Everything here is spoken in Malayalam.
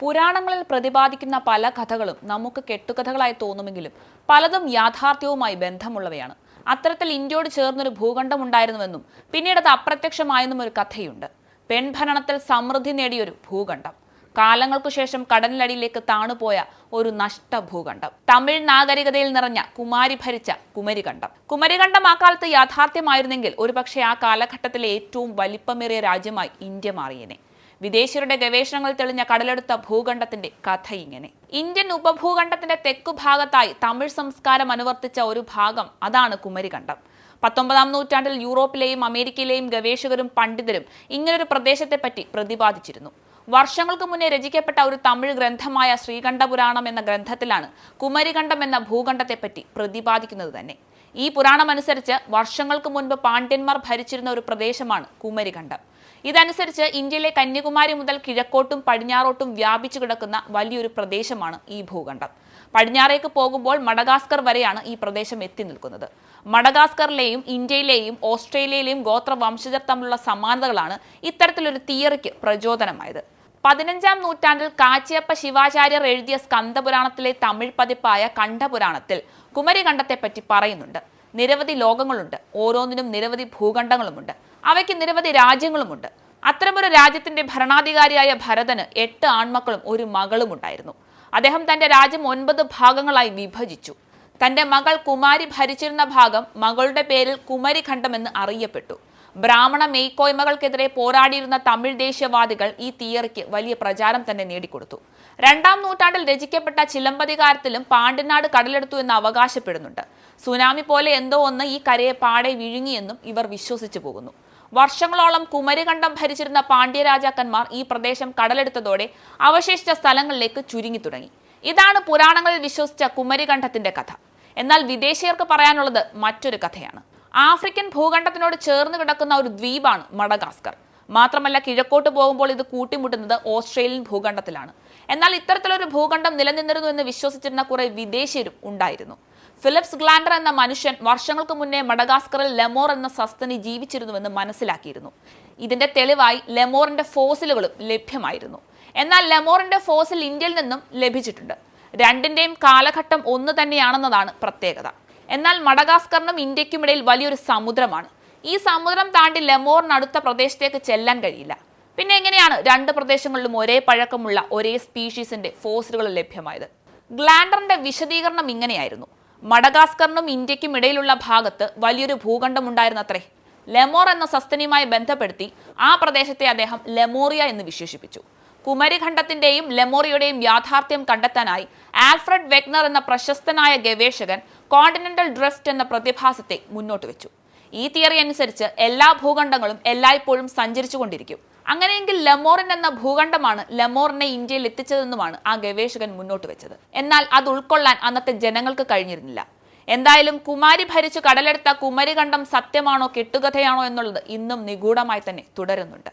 പുരാണങ്ങളിൽ പ്രതിപാദിക്കുന്ന പല കഥകളും നമുക്ക് കെട്ടുകഥകളായി തോന്നുമെങ്കിലും പലതും യാഥാർത്ഥ്യവുമായി ബന്ധമുള്ളവയാണ്. അത്തരത്തിൽ ഇന്ത്യയോട് ചേർന്നൊരു ഭൂഖണ്ഡം ഉണ്ടായിരുന്നുവെന്നും പിന്നീട് അത് അപ്രത്യക്ഷമായെന്നും ഒരു കഥയുണ്ട്. പെൺഭരണത്തിൽ സമൃദ്ധി നേടിയൊരു ഭൂഖണ്ഡം. കാലങ്ങൾക്കു ശേഷം കടലിനടിയിലേക്ക് താണുപോയ ഒരു നഷ്ട ഭൂഖണ്ഡം തമിഴ് നാഗരികതയിൽ നിറഞ്ഞ കുമാരി ഭരിച്ച കുമരികണ്ഠം. കുമരികണ്ഠം ആ കാലത്ത് യാഥാർത്ഥ്യമായിരുന്നെങ്കിൽ ഒരുപക്ഷെ ആ കാലഘട്ടത്തിലെ ഏറ്റവും വലിപ്പമേറിയ രാജ്യമായി ഇന്ത്യ മാറിയേനെ. വിദേശിയരുടെ ഗവേഷണങ്ങൾ തെളിഞ്ഞ കടലെടുത്ത ഭൂഖണ്ഡത്തിന്റെ കഥ ഇങ്ങനെ. ഇന്ത്യൻ ഉപഭൂഖണ്ഡത്തിന്റെ തെക്കു ഭാഗത്തായി തമിഴ് സംസ്കാരം അനുവർത്തിച്ച ഒരു ഭാഗം അതാണ് കുമരിഖണ്ഡം. പത്തൊമ്പതാം നൂറ്റാണ്ടിൽ യൂറോപ്പിലെയും അമേരിക്കയിലെയും ഗവേഷകരും പണ്ഡിതരും ഇങ്ങനൊരു പ്രദേശത്തെപ്പറ്റി പ്രതിപാദിച്ചിരുന്നു. വർഷങ്ങൾക്ക് മുന്നേ രചിക്കപ്പെട്ട ഒരു തമിഴ് ഗ്രന്ഥമായ ശ്രീകണ്ഠപുരാണം എന്ന ഗ്രന്ഥത്തിലാണ് കുമരികണ്ഠം എന്ന ഭൂഖണ്ഡത്തെപ്പറ്റി പ്രതിപാദിക്കുന്നത് തന്നെ. ഈ പുരാണമനുസരിച്ച് വർഷങ്ങൾക്ക് മുൻപ് പാണ്ഡ്യന്മാർ ഭരിച്ചിരുന്ന ഒരു പ്രദേശമാണ് കുമരിഖണ്ഡം. ഇതനുസരിച്ച് ഇന്ത്യയിലെ കന്യാകുമാരി മുതൽ കിഴക്കോട്ടും പടിഞ്ഞാറോട്ടും വ്യാപിച്ചു കിടക്കുന്ന വലിയൊരു പ്രദേശമാണ് ഈ ഭൂഖണ്ഡം. പടിഞ്ഞാറേക്ക് പോകുമ്പോൾ മഡഗാസ്കർ വരെയാണ് ഈ പ്രദേശം എത്തി നിൽക്കുന്നത്. മഡഗാസ്കറിലെയും ഇന്ത്യയിലെയും ഓസ്ട്രേലിയയിലെയും ഗോത്ര വംശജർ തമ്മിലുള്ള സമാനതകളാണ് ഇത്തരത്തിലൊരു തിയറിക്ക് പ്രചോദനമായത്. പതിനഞ്ചാം നൂറ്റാണ്ടിൽ കാച്ചിയപ്പ ശിവാചാര്യർ എഴുതിയ സ്കന്ദപുരാണത്തിലെ തമിഴ് പതിപ്പായ കണ്ഠപുരാണത്തിൽ കുമരികണ്ഠത്തെപ്പറ്റി പറയുന്നുണ്ട്. നിരവധി ലോകങ്ങളുണ്ട്. ഓരോന്നിനും നിരവധി ഭൂഖണ്ഡങ്ങളുമുണ്ട്. അവയ്ക്ക് നിരവധി രാജ്യങ്ങളുമുണ്ട്. അത്തരമൊരു രാജ്യത്തിന്റെ ഭരണാധികാരിയായ ഭരതന് എട്ട് ആൺമക്കളും ഒരു മകളും ഉണ്ടായിരുന്നു. അദ്ദേഹം തന്റെ രാജ്യം ഒൻപത് ഭാഗങ്ങളായി വിഭജിച്ചു. തന്റെ മകൾ കുമാരി ഭരിച്ചിരുന്ന ഭാഗം മകളുടെ പേരിൽ കുമരിഖണ്ഡം എന്ന് അറിയപ്പെട്ടു. ബ്രാഹ്മണ മേയ്ക്കോയ്മകൾക്കെതിരെ പോരാടിയിരുന്ന തമിഴ് ദേശീയവാദികൾ ഈ തിയറിക്ക് വലിയ പ്രചാരം തന്നെ നേടിക്കൊടുത്തു. രണ്ടാം നൂറ്റാണ്ടിൽ രചിക്കപ്പെട്ട ചിലമ്പതികാരത്തിലും പാണ്ഡ്യനാട് കടലെടുത്തു എന്ന് അവകാശപ്പെടുന്നുണ്ട്. സുനാമി പോലെ എന്തോ ഒന്ന് ഈ കരയെ പാടെ വിഴുങ്ങിയെന്നും ഇവർ വിശ്വസിച്ചു പോകുന്നു. വർഷങ്ങളോളം കുമരികണ്ഠം ഭരിച്ചിരുന്ന പാണ്ഡ്യ രാജാക്കന്മാർ ഈ പ്രദേശം കടലെടുത്തതോടെ അവശേഷിച്ച സ്ഥലങ്ങളിലേക്ക് ചുരുങ്ങി തുടങ്ങി. ഇതാണ് പുരാണങ്ങളിൽ വിശ്വസിച്ച കുമരികണ്ഠത്തിന്റെ കഥ. എന്നാൽ വിദേശീയർക്ക് പറയാനുള്ളത് മറ്റൊരു കഥയാണ്. ആഫ്രിക്കൻ ഭൂഖണ്ഡത്തിനോട് ചേർന്ന് കിടക്കുന്ന ഒരു ദ്വീപാണ് മഡഗാസ്കർ. മാത്രമല്ല കിഴക്കോട്ട് പോകുമ്പോൾ ഇത് കൂട്ടിമുട്ടുന്നത് ഓസ്ട്രേലിയൻ ഭൂഖണ്ഡത്തിലാണ്. എന്നാൽ ഇത്തരത്തിലൊരു ഭൂഖണ്ഡം നിലനിന്നിരുന്നു എന്ന് വിശ്വസിച്ചിരുന്ന കുറെ വിദേശീയരും ഉണ്ടായിരുന്നു. ഫിലിപ്സ് ഗ്ലാൻഡർ എന്ന മനുഷ്യൻ വർഷങ്ങൾക്ക് മുന്നേ മഡഗാസ്കറിൽ ലെമോർ എന്ന സസ്തനി ജീവിച്ചിരുന്നുവെന്ന് മനസ്സിലാക്കിയിരുന്നു. ഇതിന്റെ തെളിവായി ലെമോറിന്റെ ഫോസിലുകളും ലഭ്യമായിരുന്നു. എന്നാൽ ലെമോറിന്റെ ഫോസിൽ ഇന്ത്യയിൽ നിന്നും ലഭിച്ചിട്ടുണ്ട്. രണ്ടിന്റെയും കാലഘട്ടം ഒന്ന് തന്നെയാണെന്നതാണ് പ്രത്യേകത. എന്നാൽ മഡഗാസ്കറിനും ഇന്ത്യക്കുമിടയിൽ വലിയൊരു സമുദ്രമാണ്. ഈ സമുദ്രം താണ്ടി ലെമോറിനടുത്ത പ്രദേശത്തേക്ക് ചെല്ലാൻ കഴിയില്ല. പിന്നെ എങ്ങനെയാണ് രണ്ട് പ്രദേശങ്ങളിലും ഒരേ പഴക്കമുള്ള ഒരേ സ്പീഷീസിന്റെ ഫോസിലുകൾ ലഭ്യമായത്? ഗ്ലാൻഡറിന്റെ വിശദീകരണം ഇങ്ങനെയായിരുന്നു. മഡഗാസ്കറിനും ഇന്ത്യക്കും ഇടയിലുള്ള ഭാഗത്ത് വലിയൊരു ഭൂഖണ്ഡം ഉണ്ടായിരുന്നത്രേ ലെമോർ എന്ന സസ്തനിയുമായി ബന്ധപ്പെടുത്തി ആ പ്രദേശത്തെ അദ്ദേഹം ലെമോറിയ എന്ന് വിശേഷിപ്പിച്ചു. കുമരിഖണ്ഡത്തിന്റെയും ലെമോറിയുടെയും യാഥാർത്ഥ്യം കണ്ടെത്താനായി ആൽഫ്രഡ് വെഗ്നർ എന്ന പ്രശസ്തനായ ഗവേഷകൻ കോണ്ടിനെന്റൽ ഡ്രിഫ്റ്റ് എന്ന പ്രതിഭാസത്തെ മുന്നോട്ട് വെച്ചു. ഈ തിയറി അനുസരിച്ച് എല്ലാ ഭൂഖണ്ഡങ്ങളും എല്ലായ്പ്പോഴും സഞ്ചരിച്ചുകൊണ്ടിരിക്കും. അങ്ങനെയെങ്കിൽ ലമോറിൻ എന്ന ഭൂഖണ്ഡമാണ് ലമോറിനെ ഇന്ത്യയിൽ എത്തിച്ചതെന്നുമാണ് ആ ഗവേഷകൻ മുന്നോട്ട് വെച്ചത്. എന്നാൽ അത് ഉൾക്കൊള്ളാൻ അന്നത്തെ ജനങ്ങൾക്ക് കഴിഞ്ഞിരുന്നില്ല. എന്തായാലും കുമാരി ഭരിച്ചു കടലെടുത്ത കുമരികണ്ഠം സത്യമാണോ കെട്ടുകഥയാണോ എന്നുള്ളത് ഇന്നും നിഗൂഢമായി തന്നെ തുടരുന്നുണ്ട്.